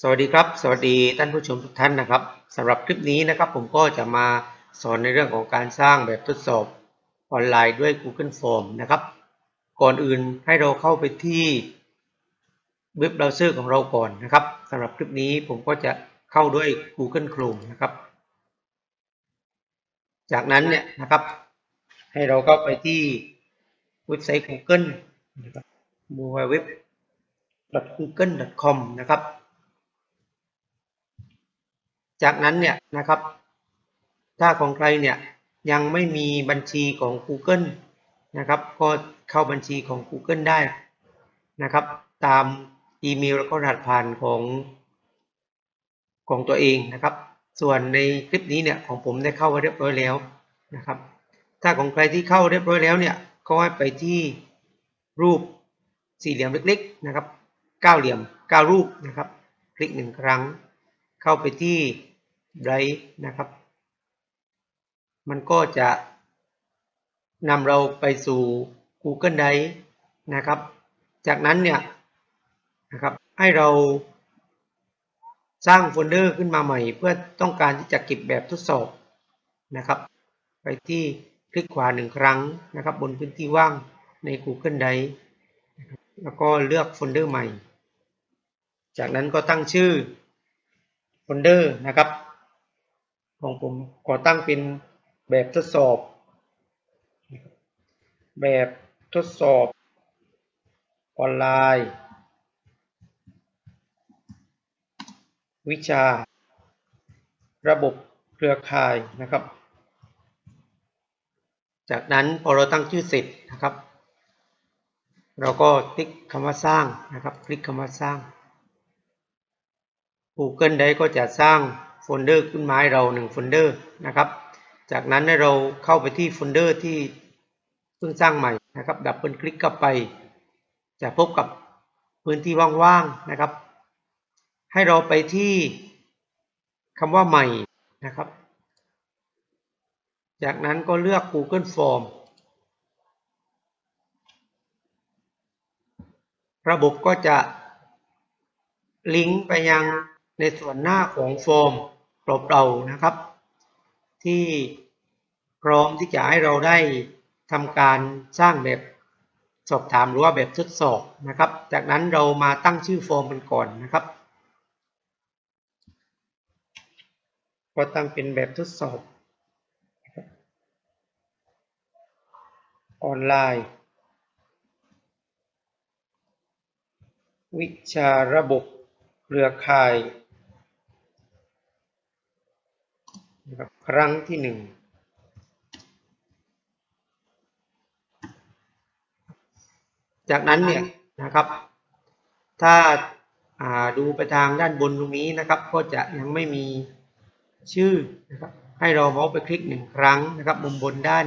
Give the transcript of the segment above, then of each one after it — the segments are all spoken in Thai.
สวัสดีครับ สวัสดีท่านผู้ชมทุกท่านนะครับสำหรับคลิปนี้นะครับ ผมก็จะมาสอนในเรื่องของการสร้างแบบทดสอบออนไลน์ด้วย Google Form นะครับ ก่อนอื่นให้เราเข้าไปที่เว็บเบราว์เซอร์ของเราก่อนนะครับสำหรับคลิปนี้ผมก็จะเข้าด้วย Google Chrome นะครับ จากนั้นเนี่ยนะครับ ให้เราเข้าไปที่เว็บไซต์ Google นะครับ www.google.com นะครับ จากนั้นเนี่ยนะครับ ถ้าของใครเนี่ยยังไม่มีบัญชีของ Google นะครับ ก็เข้าบัญชีของ Google ได้นะครับ ตามอีเมลแล้วก็รหัสผ่านของของตัวเองนะครับ ส่วนในคลิปนี้เนี่ยของผมได้เข้าไว้เรียบร้อยแล้วนะครับ ถ้าของใครที่เข้าเรียบร้อยแล้วเนี่ยก็ให้ไปที่รูปสี่เหลี่ยมเล็กๆนะครับเก้าเหลี่ยมเก้ารูปนะครับ คลิกหนึ่งครั้ง เข้าไปที่ Drive นะครับ มันก็จะนำเราไปสู่ Google Drive นะครับ จากนั้นเนี่ยนะครับให้เราสร้างโฟลเดอร์ขึ้นมาใหม่ เพื่อต้องการที่จะเก็บแบบทดสอบนะครับ ไปที่คลิกขวาหนึ่งครั้งนะครับ บนพื้นที่ว่างใน Google Drive แล้วก็เลือกโฟลเดอร์ใหม่ จากนั้นก็ตั้งชื่อโฟลเดอร์นะครับ ของผมขอตั้งเป็นแบบทดสอบ แบบทดสอบออนไลน์ วิชา ระบบเครือข่ายนะครับ จากนั้นพอเราตั้งชื่อเสร็จนะครับ เราก็คลิกคำว่าสร้างนะครับ คลิกคำว่าสร้าง Google ได้ก็จะสร้าง โฟลเดอร์ขึ้นมาให้เราหนึ่งโฟลเดอร์นะครับ จากนั้นให้เราเข้าไปที่โฟลเดอร์ที่เพิ่งสร้างใหม่นะครับ ดับเบิลคลิกเข้าไป จะพบกับพื้นที่ว่างๆนะครับ ให้เราไปที่คำว่าใหม่นะครับ จากนั้นก็เลือก Google Form ระบบก็จะลิงก์ไปยังในส่วนหน้าของโฟม เปล่าๆนะครับ ที่พร้อมที่จะให้เราได้ทำการสร้างแบบสอบถามหรือว่าแบบทดสอบนะครับ จากนั้นเรามาตั้งชื่อโฟมกันก่อนนะครับ ก็ตั้งเป็นแบบทดสอบ ออนไลน์ วิชาระบบเครือข่ายนะ ครั้งที่หนึ่งจากนั้นเนี่ยนะครับ ถ้าาดูไปทางด้านบนตรงนี้นะครับ ก็จะยังไม่มีชื่อนะครับ ให้เราเมาส์ไปคลิกหนึ่งครั้งนะครับ มุมบนด้าน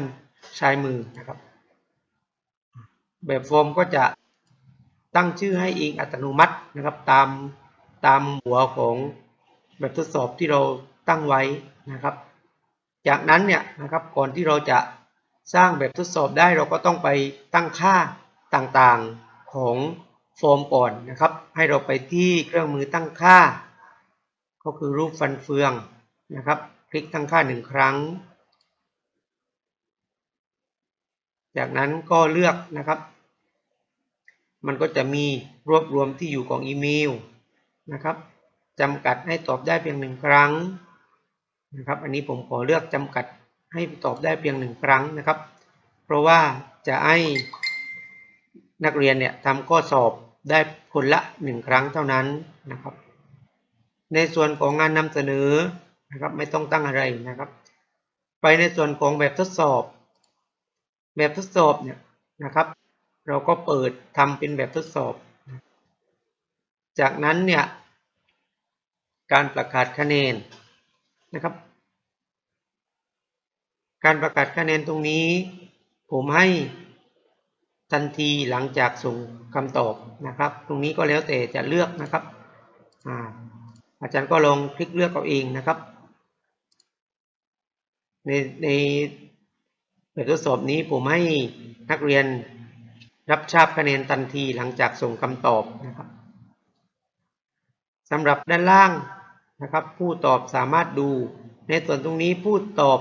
ซ้ายมือนะครับ แบบฟอร์มก็จะตั้งชื่อให้เองอัตโนมัตินะครับ ตามตามหัวของแบบทดสอบที่เราตั้งไว้นะครับ จากนั้นเนี่ยนะครับก่อนที่เราจะสร้างแบบทดสอบได้เราก็ต้องไปตั้งค่าต่างๆของฟอร์มก่อนนะครับ ให้เราไปที่เครื่องมือตั้งค่า ก็คือรูปฟันเฟืองนะครับ คลิกตั้งค่าหนึ่งครั้ง จากนั้นก็เลือกนะครับ มันก็จะมีรวบรวมที่อยู่ของอีเมลนะครับจำกัดให้ตอบได้เพียงหนึ่งครั้ง นะครับ อันนี้ผมขอเลือกจำกัดให้ตอบได้เพียงหนึ่งครั้งนะครับ เพราะว่าจะให้นักเรียนเนี่ยทำข้อสอบได้คนละหนึ่งครั้งเท่านั้นนะครับ ในส่วนของงานนำเสนอนะครับไม่ต้องตั้งอะไรนะครับ ไปในส่วนของแบบทดสอบ แบบทดสอบเนี่ยนะครับ เราก็เปิดทำเป็นแบบทดสอบ จากนั้นเนี่ยการประกาศคะแนนนะครับ การประกาศคะแนนตรงนี้ ผมให้ทันทีหลังจากส่งคำตอบนะครับ ตรงนี้ก็แล้วแต่จะเลือกนะครับอาอาจารย์ก็ลองคลิกเลือกเอาเองนะครับ ในในแบบทดสอบนี้ผมให้นักเรียนรับทราบคะแนนทันทีหลังจากส่งคำตอบนะครับสำหรับด้านล่างนะครับ ผู้ตอบสามารถดู ในส่วนตรงนี้ผู้ตอบ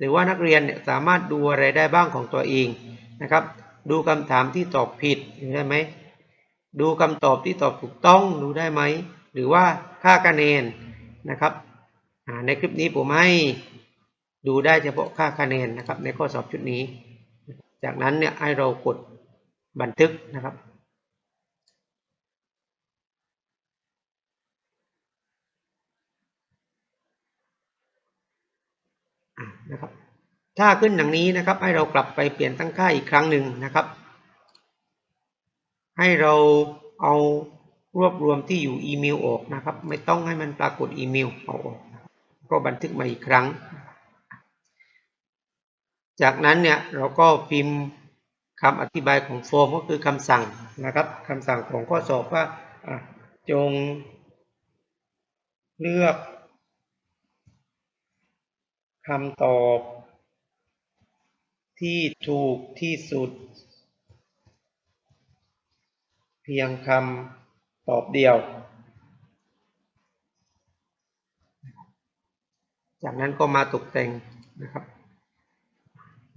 หรือว่านักเรียนเนี่ยสามารถดูอะไรได้บ้างของตัวเองนะครับ ดูคำถามที่ตอบผิดดูได้ไหมดูคำตอบที่ตอบถูกต้องดูได้ไหมหรือว่าค่าคะแนนนะครับในคลิปนี้ผมให้ดูได้เฉพาะค่าคะแนนนะครับ ในข้อสอบชุดนี้ จากนั้นเนี่ยให้เรากดบันทึกนะครับ นะครับ ถ้าขึ้นอย่างนี้นะครับ ให้เรากลับไปเปลี่ยนตั้งค่าอีกครั้งหนึ่งนะครับ ให้เราเอารวบรวมที่อยู่อีเมลออกนะครับ ไม่ต้องให้มันปรากฏอีเมลเอาออก ก็บันทึกมาอีกครั้ง จากนั้นเนี่ยเราก็พิมพ์คำอธิบายของฟอร์มก็คือคำสั่งนะครับคำสั่งของข้อสอบว่าจงเลือก คำตอบ ที่ถูกที่สุด เพียงคำตอบเดียว จากนั้นก็มาตกแต่งนะครับ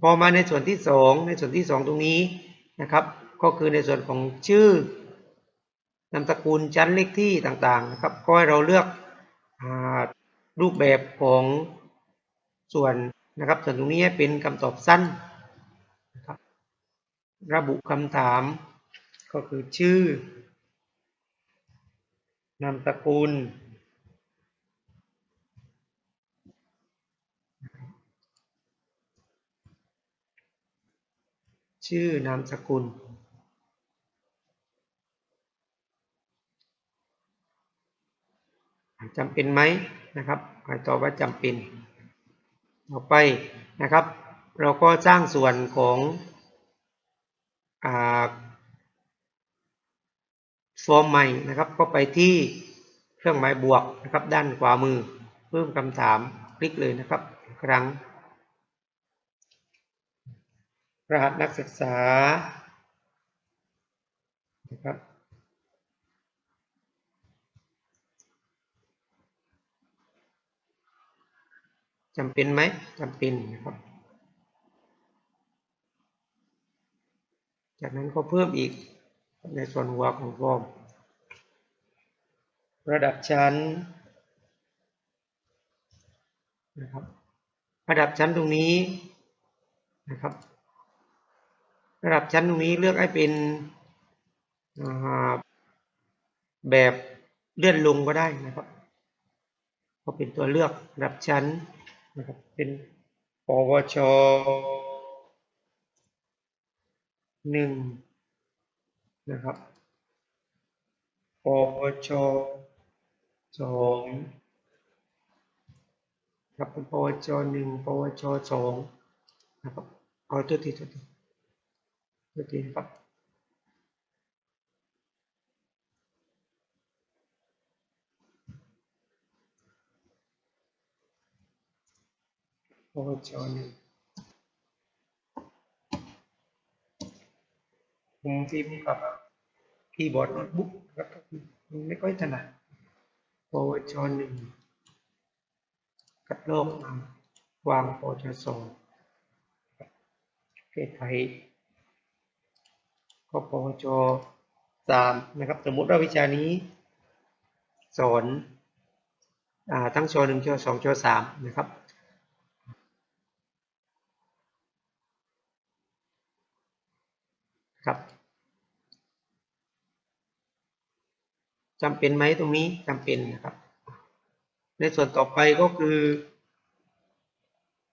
พอมาในส่วนที่สองในส่วนที่สองตรงนี้นะครับ ก็คือในส่วนของชื่อนามสกุลชั้นเลขที่ต่างๆนะครับ ก็ให้เราเลือกอรูปแบบของ ส่วนนะครับส่วนตรงนี้เป็นคำตอบสั้นนะครับระบุคำถามก็คือชื่อนามสกุลชื่อนามสกุล จำเป็นไหมนะครับหมายตอบว่าจำเป็น ต่อไปนะครับ เราก็สร้างส่วนของอฟอร์มใหม่นะครับ ก็ไปที่เครื่องหมายบวกนะครับ ด้านขวามือ เพิ่มคำถามคลิกเลยนะครับ ครั้ง รหัสนักศึกษานะครับ จำเป็นไหมจำเป็นนะครับ จากนั้นก็เพิ่มอีกในส่วนหัวของฟอร์ม ระดับชั้นนะครับระดับชั้นตรงนี้นะครับ ระดับชั้นตรงนี้เลือกให้เป็นแบบเลื่อนลงก็ได้นะครับ ก็เป็นตัวเลือกระดับชั้น นะครับเป็นปวชหนึ่งนะครับปวชสองครับเป็นปวชหนึ่งปวชสองนะครับเอาตัวทีตัวทีตัวทีครับ ปวชหนึ่งผมพิมพ์กับคีย์บอร์ดโน้ตบุ๊กครับมันไม่ค่อยถนัดปวชหนึ่งกัดโลกนำวางโปวชสองประเทศไทยก็ปวชสามนะครับ สมมุติว่าวิชานี้ สอนอทั้งชหนึ่งชสองชสามนะครับ จำเป็นไหมตรงนี้จำเป็นนะครับ ในส่วนต่อไปก็คือ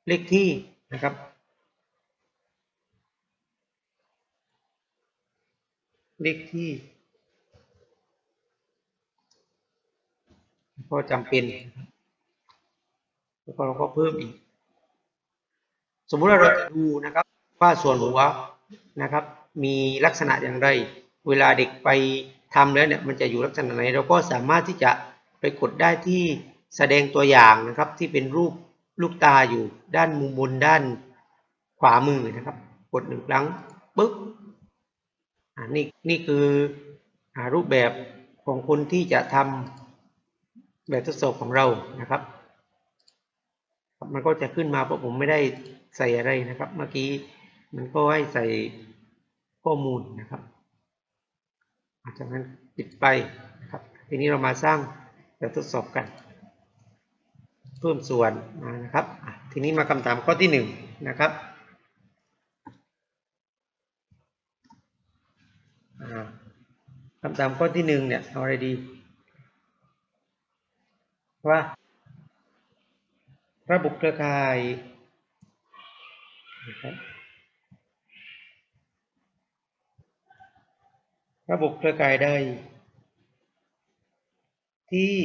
เลขที่นะครับ เลขที่ก็จำเป็นแล้วก็เราก็เพิ่มอีก สมมุติว่าเราจะดูนะครับ ว่าส่วนหัวนะครับ มีลักษณะอย่างไร เวลาเด็กไป ทำแล้วเนี่ยมันจะอยู่ลักษณะไหนเราก็สามารถที่จะไปกดได้ที่แสดงตัวอย่างนะครับ ที่เป็นรูปลูกตาอยู่ด้านมุมบนด้านขวามือนะครับ กดหนึ่งครั้งปึ๊บอ่านี่นี่คืออรูปแบบของคนที่จะทแบบทดสอบของเรานะครับ มันก็จะขึ้นมาเพราะผมไม่ได้ใส่อะไรนะครับ เมื่อกี้มันก็ให้ใส่ข้อมูลนะครับ จากนั้นปิดไปนะครับทีนี้เรามาสร้างแบบทดสอบกัน เพิ่มส่วนมานะครับทีนี้มาคำถามข้อที่หนึ่งนะครับคำถามข้อที่หนึ่งเนี่ยเอาอะไรดีว่าระบบเครือข่ายนะครับ ระบบเครือข่ายใด ที่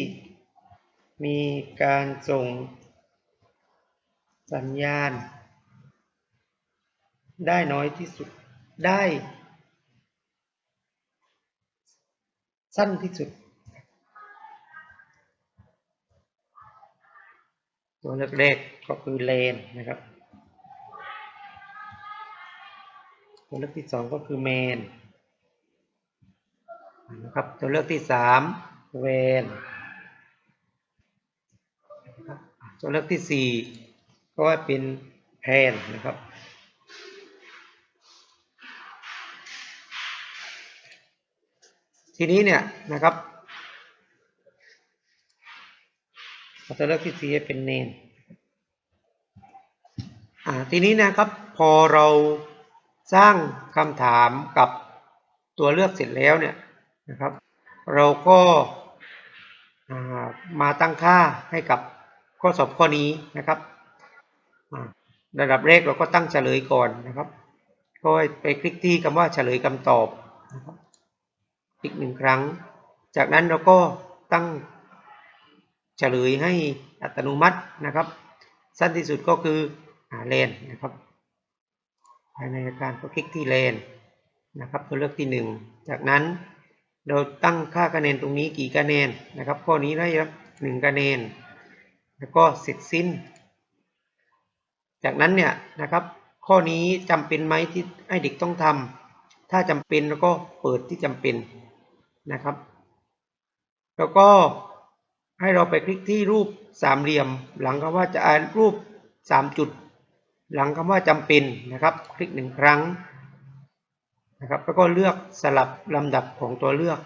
มีการส่งสัญญาณ ได้น้อยที่สุดได้ สั้นที่สุด ตัวเลือกแรกก็คือเลนนะครับ ตัวเลือกที่สองก็คือแมน นะครับตัวเลือกที่สามเวนตัวเลือกที่สี่ก็ว่าเป็นแพนนะครับทีนี้เนี่ยนะครับตัวเลือกที่สี่เป็นเนนอ่าทีนี้นะครับพอเราสร้างคำถามกับตัวเลือกเสร็จแล้วเนี่ย นะครับ เราก็มาตั้งค่าให้กับข้อสอบข้อนี้นะครับระดับแรกเราก็ตั้งเฉลยก่อนนะครับก็ไปคลิกที่คำว่าเฉลยคำตอบนะครับคลิกหนึ่งครั้ง จากนั้นเราก็ตั้งเฉลยให้อัตโนมัตินะครับ สั้นที่สุดก็คือเลนนะครับ ภายในอาการก็คลิกที่เลนนะครับตัวเลือกที่ 1 จากนั้น เราตั้งค่าคะแนนตรงนี้กี่คะแนนนะครับ ข้อนี้ได้รับหนึ่งคะแนน แล้วก็เสร็จสิ้น จากนั้นเนี่ยนะครับ ข้อนี้จำเป็นไหมที่ให้เด็กต้องทำถ้าจำเป็นแล้วก็เปิดที่จำเป็นนะครับ แล้วก็ให้เราไปคลิกที่รูปสามเหลี่ยม หลังคำว่าจะอ่านรูปสามจุด หลังคำว่าจำเป็นนะครับ คลิกหนึ่งครั้ง นะครับแล้วก็เลือกสลับลำดับของตัวเลือก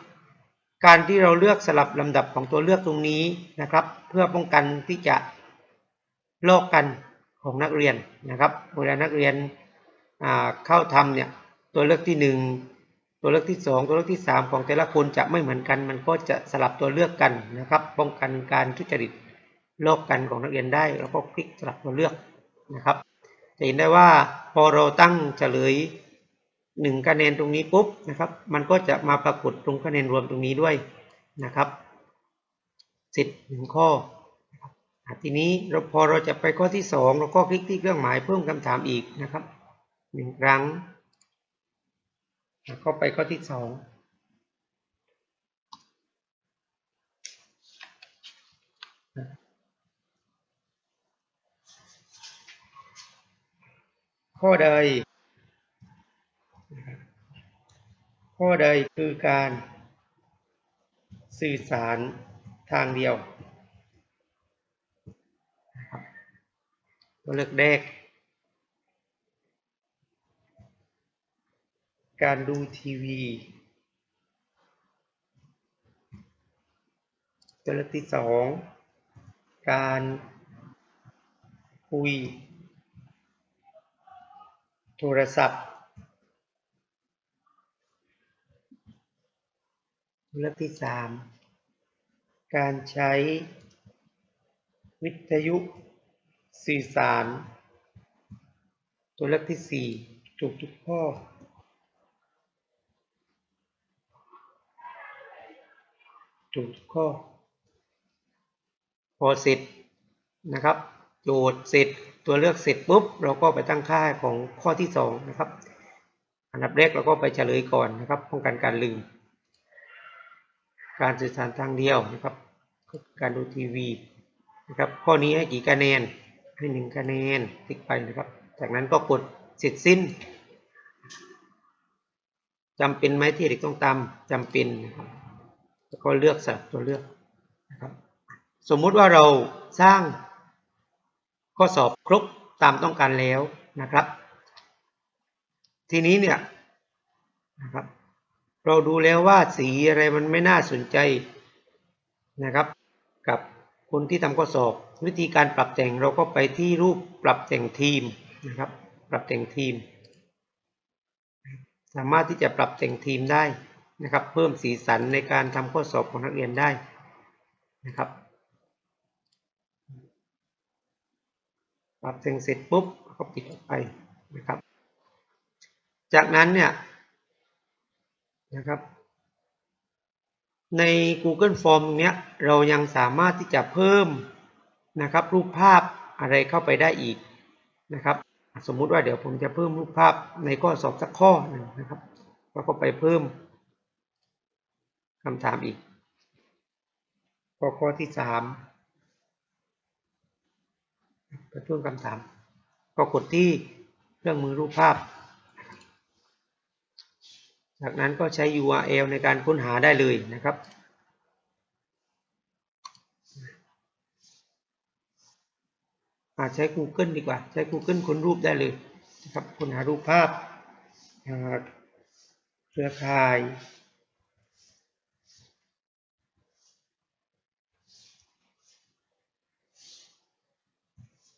การที่เราเลือกสลับลำดับของตัวเลือกตรงนี้นะครับ เพื่อป้องกันที่จะลอกกันของนักเรียนนะครับเวลานักเรียนเข้าทำเนี่ยตัวเลือกที่ 1 ตัวเลือกที่ 2 ตัวเลือกที่ 3 ของแต่ละคนจะไม่เหมือนกัน มันก็จะสลับตัวเลือกกันนะครับ ป้องกันการทุจริตลอกกันของนักเรียนได้ แล้วก็คลิกสลับตัวเลือกนะครับจะเห็นได้ว่าพอเราตั้งเฉลย หนึ่งคะแนนตรงนี้ปุ๊บนะครับ มันก็จะมาปรากฏตรงคะแนนรวมตรงนี้ด้วยนะครับสิทธิ์หนึ่งข้อทีนี้เราพอเราจะไปข้อที่สองเราก็คลิกที่เครื่องหมายเพิ่มคำถามอีกนะครับหนึ่งครั้งก็ไปข้อที่สองข้อใด ข้อใดคือการสื่อสารทางเดียว ตัวเลือกแรก การดูทีวี ตัวเลือกที่สองการคุย โทรศัพท์ เลือกที่สามการใช้วิทยุสื่อสาร ตัวเลือกที่สี่ถูกทุกข้อ ถูกทุกข้อ พอเสร็จนะครับ โจทย์เสร็จตัวเลือกเสร็จปุ๊บ เราก็ไปตั้งค่าของข้อที่สองนะครับ อันดับแรกเราก็ไปเฉลยก่อนนะครับป้องกันการลืม การสื่อสารทางเดียวนะครับ การดูทีวีนะครับข้อนี้ให้กี่คะแนนให้หนึ่งคะแนนติ๊กไปนะครับ จากนั้นก็กดเสร็จสิ้นจำเป็นไหมที่เด็กต้องตามจำเป็นนะครับแล้วก็เลือกสับตัวเลือกนะครับสมมุติว่าเราสร้างข้อสอบครบตามต้องการแล้วนะครับ ทีนี้เนี่ยนะครับ เราดูแล้วว่าสีอะไรมันไม่น่าสนใจนะครับ กับคนที่ทำข้อสอบ วิธีการปรับแต่งเราก็ไปที่รูปปรับแต่งทีมนะครับ ปรับแต่งทีม สามารถที่จะปรับแต่งทีมได้นะครับ เพิ่มสีสันในการทำข้อสอบของนักเรียนได้นะครับปรับแต่งเสร็จปุ๊บก็ปิดออกไปนะครับ จากนั้นเนี่ย นะครับ ใน Google Form เนี้ยเรายังสามารถที่จะเพิ่มนะครับรูปภาพอะไรเข้าไปได้อีกนะครับ สมมุติว่าเดี๋ยวผมจะเพิ่มรูปภาพในข้อสอบสักข้อหนึ่งนะครับเราก็ไปเพิ่มคำถามอีกข้อข้อที่สามไปเพิ่มคำถามก็กดที่เครื่องมือรูปภาพ จากนั้นก็ใช้ URL ในการค้นหาได้เลยนะครับ อาจใช้ Google ดีกว่า ใช้ Google ค้นรูปได้เลยนะครับ ค้นหารูปภาพเครือข่าย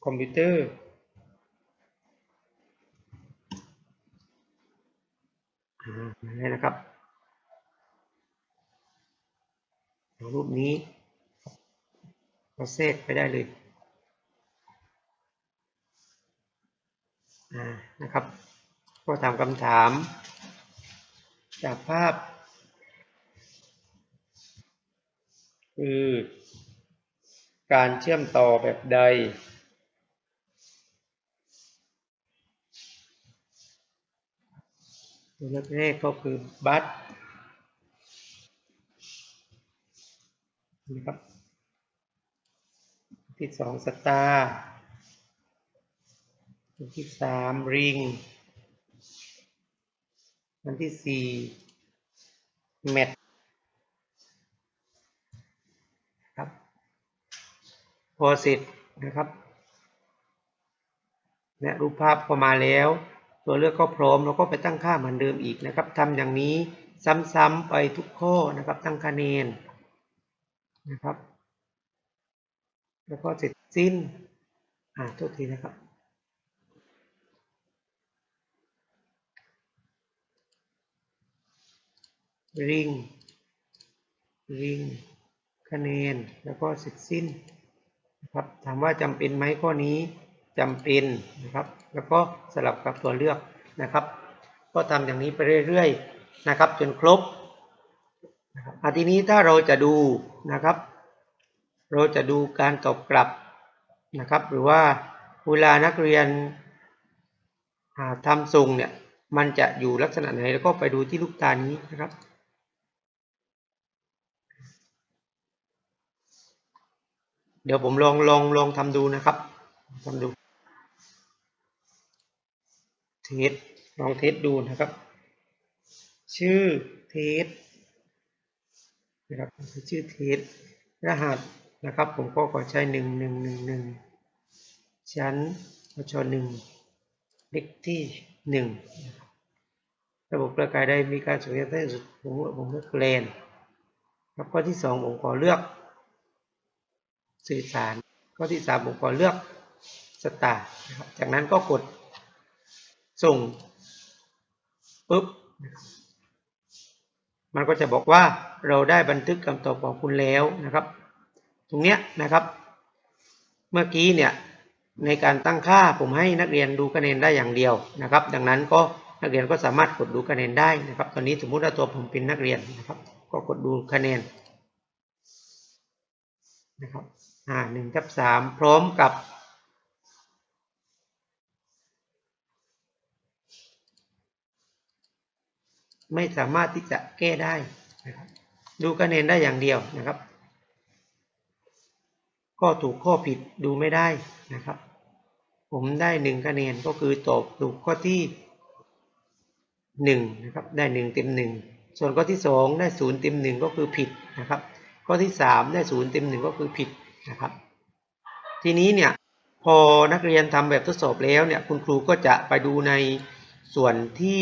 คอมพิวเตอร์ นี่นะครับรูปนี้เราเซฟไปได้เลยนะครับ ก็ถามคำถาม จากภาพ คือ การเชื่อมต่อแบบใด ตัวเลือกแรกก็คือบัตนะครับที่สองสตาร์อันที่สามริงอันที่สี่แมทครับพอเสร็จนะครับเนี่ยรูปภาพพอมาแล้ว ตัวเลือกก็พร้อมเราก็ไปตั้งค่าเหมือนเดิมอีกนะครับทำอย่างนี้ซ้ำๆไปทุกข้อนะครับตั้งคะแนนนะครับ แล้วก็เสร็จสิ้นอ่าโทษทีนะครับริงริงคะแนนแล้วก็เสร็จสิ้นนะครับถามว่าจำเป็นไหมข้อนี้ จำเป็นนะครับ แล้วก็สลับกับตัวเลือกนะครับ ก็ทำอย่างนี้ไปเรื่อยๆนะครับ จนครบนะครับทีนี้ถ้าเราจะดูนะครับ เราจะดูการตอบกลับนะครับ หรือว่าเวลานักเรียนทำส่งเนี่ยมันจะอยู่ลักษณะไหนแล้วก็ไปดูที่ลูกตานี้นะครับเดี๋ยวผมลองลองลองทำดูนะครับทำดู สลองเทสดูนะครับ ชื่อเทสนะครับชื่อเทสรหัสนะครับ ผมก็ขอใช้หนึ่งหนึ่งหนึ่งหนึ่งชั้นชหนึ่งเลขที่หนึ่งระบบประกายได้มีการสมยที่สุดผมผมเลือกเลนครับข้อที่สองผมขอเลือก สื่อสารข้อที่สามผมขอเลือกสตาร์จากนั้นก็กด ส่งปุ๊บมันก็จะบอกว่าเราได้บันทึกคำตอบของคุณแล้วนะครับ ตรงเนี้ยนะครับ เมื่อกี้เนี่ยในการตั้งค่าผมให้นักเรียนดูคะแนนได้อย่างเดียวนะครับ ดังนั้นก็นักเรียนก็สามารถกดดูคะแนนได้นะครับ ตอนนี้สมมุติว่าตัวผมเป็นนักเรียนนะครับ ก็กดดูคะแนนนะครับอ่าหนึ่งทับสามพร้อมกับ ไม่สามารถที่จะแก้ได้นะครับดูคะแนนได้อย่างเดียวนะครับ ข้อถูกข้อผิดดูไม่ได้นะครับ ผมได้หนึ่งคะแนนก็คือตอบถูกข้อที่หนึ่งนะครับได้หนึ่งเต็มหนึ่งส่วนข้อที่สองได้ศูนย์เต็มหนึ่งก็คือผิดนะครับ ข้อที่สามได้ศูนย์เต็มหนึ่งก็คือผิดนะครับ ทีนี้เนี่ยพอนักเรียนทำแบบทดสอบแล้วเนี่ยคุณครูก็จะไปดูในส่วนที่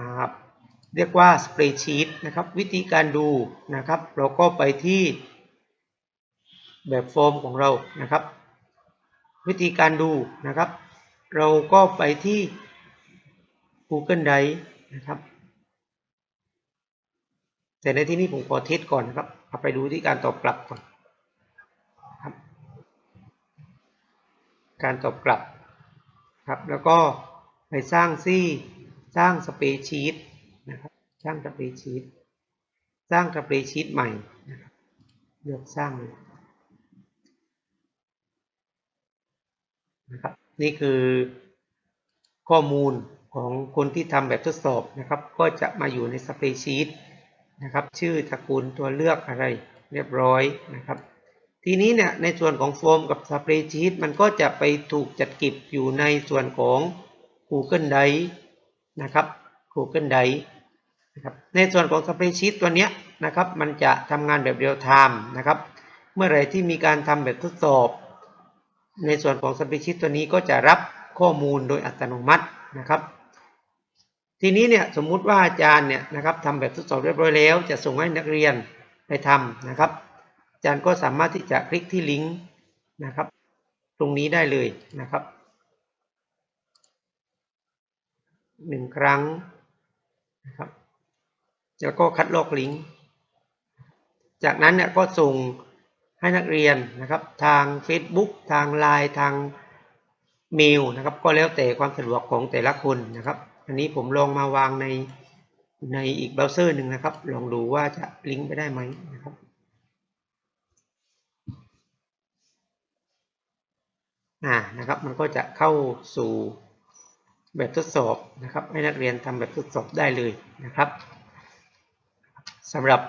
อ่าเรียกว่า spreadsheet นะครับวิธีการดูนะครับเราก็ไปที่แบบฟอร์มของเรานะครับ วิธีการดูนะครับ เราก็ไปที่ Google Drive นะครับ แต่ในที่นี้ผมขอเทสก่อนนะครับเอาไปดูที่การตอบกลับก่อนครับการตอบกลับครับแล้วก็ไปสร้างซี่ สร้างสเปรย์ชีตนะครับสร้างสเปรย์ชีตสร้างสเปรย์ชีตใหม่นะครับเลือกสร้างเลยนะครับนี่คือข้อมูลของคนที่ทำแบบทดสอบนะครับ ก็จะมาอยู่ในสเปรย์ชีตนะครับ ชื่อตระกูลตัวเลือกอะไรเรียบร้อยนะครับ ทีนี้เนี่ยในส่วนของโฟมกับสเปรย์ชีตมันก็จะไปถูกจัดเก็บอยู่ในส่วนของ Google Drive นะครับ Google Drive นะครับในส่วนของสเปรย์ชีตตัวเนี้ยนะครับ มันจะทำงานแบบเรียลไทม์นะครับ เมื่อไรที่มีการทำแบบทดสอบ ในส่วนของสเปรย์ชีตตัวนี้ก็จะรับข้อมูลโดยอัตโนมัตินะครับ ทีนี้เนี่ยสมมุติว่าอาจารย์เนี่ยนะครับทำแบบทดสอบเรียบร้อยแล้ว จะส่งให้นักเรียนไปทำนะครับ อาจารย์ก็สามารถที่จะคลิกที่ลิงก์นะครับ ตรงนี้ได้เลยนะครับ หนึ่งครั้งนะครับ แล้วก็คัดลอกลิงก์จากนั้นเนี่ยก็ส่งให้นักเรียนนะครับ ทาง Facebook ทาง Line ทางเมลนะครับ ก็แล้วแต่ความสะดวกของแต่ละคนนะครับ อันนี้ผมลองมาวางในในอีกเบราว์เซอร์หนึ่งนะครับ ลองดูว่าจะลิงก์ไปได้ไหมนะครับอ่านะครับ มันก็จะเข้าสู่ แบบทดสอบนะครับ ให้นักเรียนทำแบบทดสอบได้เลยนะครับสำหรับ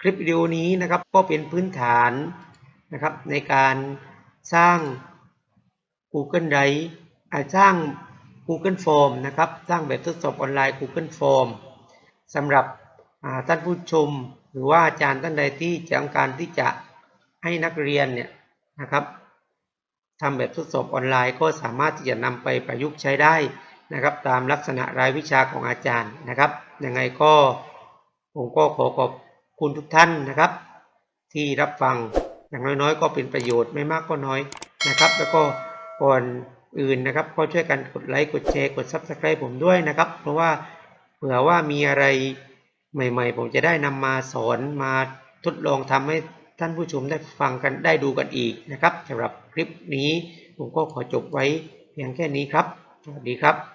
คลิปวิดีโอนี้นะครับก็เป็นพื้นฐานนะครับในการสร้าง Google Drive สร้าง Google Form นะครับสร้างแบบทดสอบออนไลน์ Google Form สำหรับท่านผู้ชม หรือว่าอาจารย์ท่านใดที่ต้องการที่จะให้นักเรียนเนี่ยนะครับ ทำแบบทดสอบออนไลน์ก็สามารถที่จะนำไปประยุกต์ใช้ได้นะครับ ตามลักษณะรายวิชาของอาจารย์นะครับยังไงก็ผมก็ขอขอบคุณทุกท่านนะครับ ที่รับฟังอย่างน้อยๆ ก็เป็นประโยชน์ไม่มากก็น้อยนะครับ แล้วก็ก่อนอื่นนะครับ ก็ช่วยกันกดไลค์กดแชร์กด Subscribe ผมด้วยนะครับ เพราะว่าเผื่อว่ามีอะไรใหม่ ๆ ผมจะได้นำมาสอนมาทดลองทำให้ ท่านผู้ชมได้ฟังกันได้ดูกันอีกนะครับสำหรับคลิปนี้ผมก็ขอจบไว้เพียงแค่นี้ครับ สวัสดีครับ